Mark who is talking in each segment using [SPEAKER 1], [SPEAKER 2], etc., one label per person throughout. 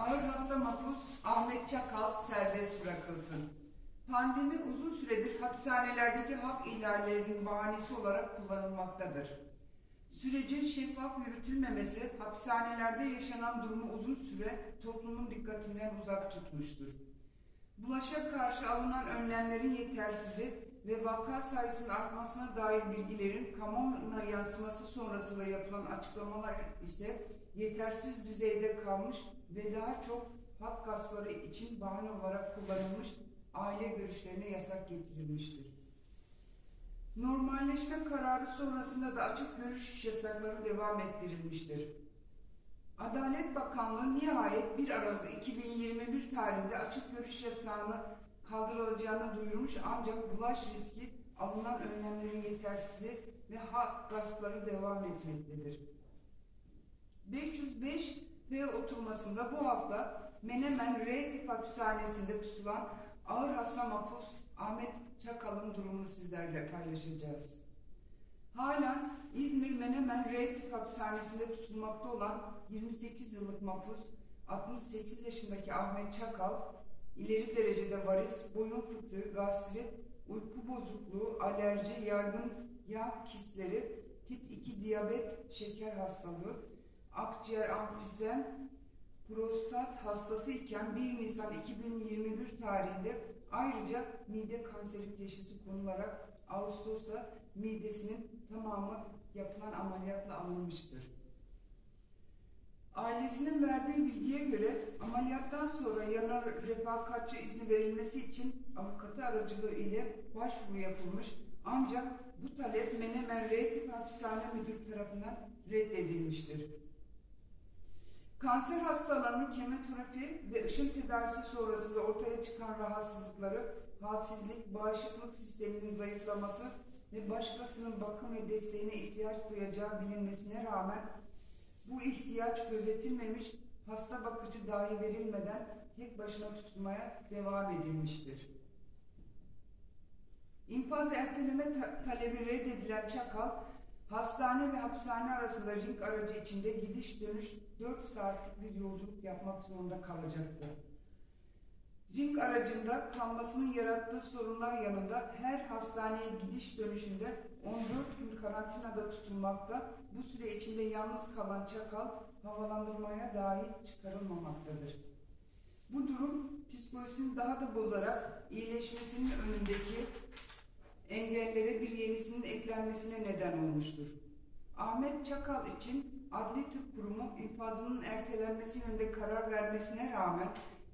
[SPEAKER 1] Ağır hasta mahpus Ahmet Çakal serbest bırakılsın. Pandemi uzun süredir hapishanelerdeki hak ihlallerinin bahanesi olarak kullanılmaktadır. Sürecin şeffaf yürütülmemesi hapishanelerde yaşanan durumu uzun süre toplumun dikkatinden uzak tutmuştur. Bulaşa karşı alınan önlemlerin yetersizliği ve vaka sayısının artmasına dair bilgilerin kamuoyuna yansıması sonrasında yapılan açıklamalar ise yetersiz düzeyde kalmış ve daha çok hak gaspları için bahane olarak kullanılmış aile görüşlerine yasak getirilmiştir. Normalleşme kararı sonrasında da açık görüş yasakları devam ettirilmiştir. Adalet Bakanlığı nihayet 1 Aralık 2021 tarihinde açık görüş yasağını kaldırılacağını duyurmuş ancak bulaş riski alınan önlemlerin yetersizliği ve hak gaspları devam etmektedir. 505 B oturmasında bu hafta Menemen R tip hapishanesinde tutulan ağır hasta mahpus Ahmet Çakal'ın durumunu sizlerle paylaşacağız. Halen İzmir Menemen R tip hapishanesinde tutulmakta olan 28 yıllık mahpus 68 yaşındaki Ahmet Çakal ileri derecede varis, boyun fıtığı, gastrit, uyku bozukluğu, alerji, yaygın yağ kistleri, tip 2 diyabet, şeker hastalığı, akciğer amfizem, prostat hastası iken 1 Nisan 2021 tarihinde ayrıca mide kanseri teşhisi konularak Ağustos'ta midesinin tamamı yapılan ameliyatla alınmıştır. Ailesinin verdiği bilgiye göre ameliyattan sonra yana refakatçi izni verilmesi için avukatı aracılığı ile başvuru yapılmış ancak bu talep Menemen R tip hapishane müdürü tarafından reddedilmiştir. Kanser hastalarının kemoterapi ve ışın tedavisi sonrasında ortaya çıkan rahatsızlıkları, halsizlik, bağışıklık sisteminin zayıflaması ve başkasının bakım ve desteğine ihtiyaç duyacağı bilinmesine rağmen bu ihtiyaç gözetilmemiş, hasta bakıcı dahi verilmeden tek başına tutulmaya devam edilmiştir. İnfaz erteleme ta- talebi reddedilen Çakal, hastane ve hapishane arasında ring aracı içinde gidiş dönüş 4 saatlik bir yolculuk yapmak zorunda kalacaktı. Ring aracında kalmasının yarattığı sorunlar yanında her hastaneye gidiş dönüşünde 14 gün karantinada tutulmakta, bu süre içinde yalnız kalan Çakal havalandırmaya dahi çıkarılmamaktadır. Bu durum psikolojisini daha da bozarak iyileşmesinin önündeki engellere bir yenisinin eklenmesine neden olmuştur. Ahmet Çakal için Adli Tıp Kurumu infazının ertelenmesi yönünde karar vermesine rağmen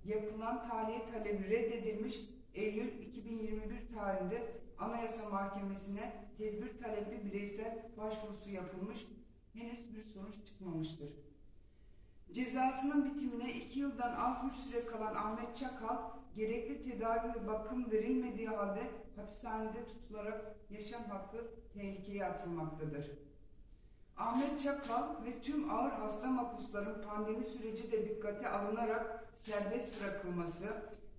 [SPEAKER 1] yapılan tahliye talebi reddedilmiş Eylül 2021 tarihinde Anayasa Mahkemesi'ne tedbir talepli bireysel başvurusu yapılmış, henüz bir sonuç çıkmamıştır. Cezasının bitimine iki yıldan az bir süre kalan Ahmet Çakal, gerekli tedavi ve bakım verilmediği halde hapishanede tutularak yaşam hakkı tehlikeye atılmaktadır. Ahmet Çakal ve tüm ağır hasta mahpusların pandemi süreci de dikkate alınarak serbest bırakılması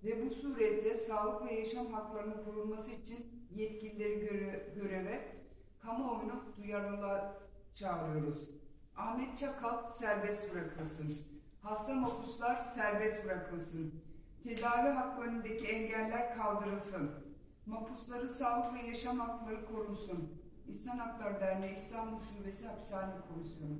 [SPEAKER 1] ve bu suretle sağlık ve yaşam haklarının korunması için yetkilileri göre, göreve, kamuoyunu duyarlılığa çağırıyoruz. Ahmet Çakal serbest bırakılsın. Hasta mahpuslar serbest bırakılsın. Tedavi hakkı önündeki engeller kaldırılsın. Mahpusların sağlık ve yaşam hakları korunsun. İnsan Hakları Derneği İstanbul Şubesi Hapishane Komisyonu.